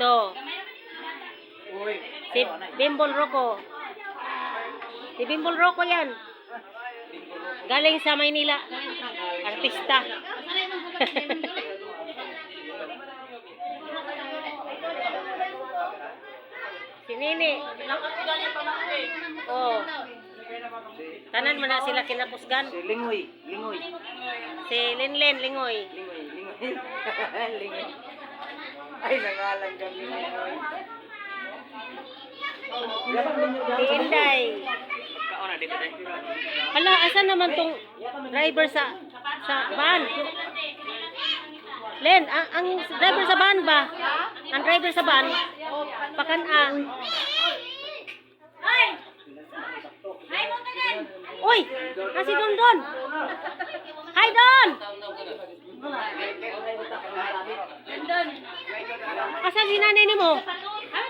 Ito. Si Bimbol Rocco. Si Bimbol Rocco yan. Galing sa Maynila. Artista. si Nini. Oh. Tanan mo na sila kinakusgan. Si Lingoy, Lingoy. Si Linlen Lingoy. Lingoy, Lingoy. Lingoy. Ay, nangalan kami Lingoy. Si Inday. Hala, asan naman tong driver sa sa van? Len, ang, ang driver sa van ba? Ang driver sa van? Pakan-ang. Uy! Kasi Don Don! Hi Don! Asan si nanay ni mo?